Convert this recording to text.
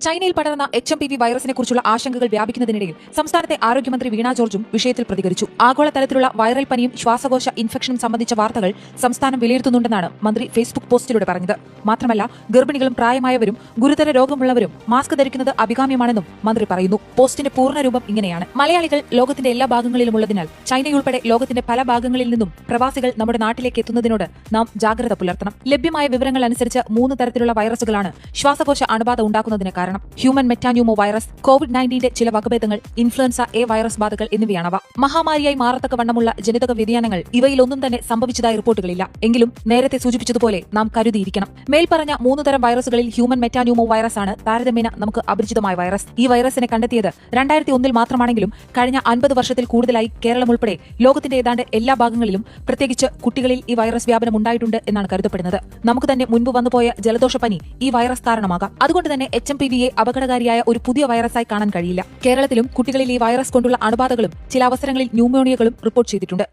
ചൈനയിൽ പടർന്ന H M P V വൈറസിനെ കുറിച്ചുള്ള ആശങ്കകൾ വ്യാപിക്കുന്നതിനിടയിൽ സംസ്ഥാനത്തെ ആരോഗ്യമന്ത്രി വീണാ ജോർജും വിഷയത്തിൽ പ്രതികരിച്ചു. ആഗോളതലത്തിലുള്ള വൈറൽ പനിയും ശ്വാസകോശ ഇൻഫെക്ഷനും സംബന്ധിച്ച വാർത്തകൾ സംസ്ഥാനം വിലയിരുത്തുന്നുണ്ടെന്നാണ് മന്ത്രി ഫേസ്ബുക്ക് പോസ്റ്റിലൂടെ പറഞ്ഞത്. മാത്രമല്ല ഗർഭിണികളും പ്രായമായവരും ഗുരുതര രോഗമുള്ളവരും മാസ്ക് ധരിക്കുന്നത് അഭികാമ്യമാണെന്നും മന്ത്രി പറയുന്നു. പോസ്റ്റിന്റെ പൂർണരൂപം ഇങ്ങനെയാണ്. മലയാളികൾ ലോകത്തിന്റെ എല്ലാ ഭാഗങ്ങളിലുമുള്ളതിനാൽ ചൈനയുൾപ്പെടെ ലോകത്തിന്റെ പല ഭാഗങ്ങളിൽ നിന്നും പ്രവാസികൾ നമ്മുടെ നാട്ടിലേക്ക് എത്തുന്നതിനോട് നാം ജാഗ്രത പുലർത്തണം. ലഭ്യമായ വിവരങ്ങൾ അനുസരിച്ച് മൂന്ന് തരത്തിലുള്ള വൈറസുകളാണ് ശ്വാസകോശ അണുബാധ ഉണ്ടാക്കുന്നതിന് കാരണം. ഹ്യൂമൻ മെറ്റാന്യൂമോ വൈറസ് കോവിഡ് നയന്റീന്റെ ചില വകഭേദങ്ങൾ ഇൻഫ്ലുവൻസ എ വൈറസ് ബാധകൾ എന്നിവയാണവ. മഹാമാരിയായി മാറത്തക്ക വണ്ണമുള്ള ജനിതക വ്യതിയാനങ്ങൾ ഇവയിലൊന്നും തന്നെ സംഭവിച്ചതായി റിപ്പോർട്ടുകളില്ല. എങ്കിലും നേരത്തെ സൂചിപ്പിച്ചതുപോലെ നാം കരുതിയിരിക്കണം. മേൽപ്പറഞ്ഞ മൂന്ന് തരം വൈറസുകളിൽ ഹ്യൂമൻ മെറ്റാന്യൂമോ വൈറസ് ആണ് താരതമ്യേന നമുക്ക് അപരിചിതമായ വൈറസ്. ഈ വൈറസിനെ കണ്ടെത്തിയത് രണ്ടായിരത്തി ഒന്നിൽ മാത്രമാണെങ്കിലും കഴിഞ്ഞ അൻപത് വർഷത്തിൽ കൂടുതലായി കേരളം ഉൾപ്പെടെ ലോകത്തിന്റെ ഏതാണ്ട് എല്ലാ ഭാഗങ്ങളിലും പ്രത്യേകിച്ച് കുട്ടികളിൽ ഈ വൈറസ് വ്യാപനം ഉണ്ടായിട്ടുണ്ട് എന്നാണ് കരുതപ്പെടുന്നത്. നമുക്ക് തന്നെ മുൻപ് വന്നുപോയ ജലദോഷപ്പനി ഈ വൈറസ് കാരണമാകാം. അതുകൊണ്ട് തന്നെ എച്ച് എം പി വിയെ അപകടകാരിയായ ഒരു പുതിയ വൈറസായി കാണാൻ കഴിയില്ല. കേരളത്തിലും കുട്ടികളിൽ ഈ വൈറസ് കൊണ്ടുള്ള അണുബാധകളും ചില അവസരങ്ങളിൽ ന്യൂമോണിയകളും റിപ്പോർട്ട് ചെയ്തിട്ടുണ്ട്.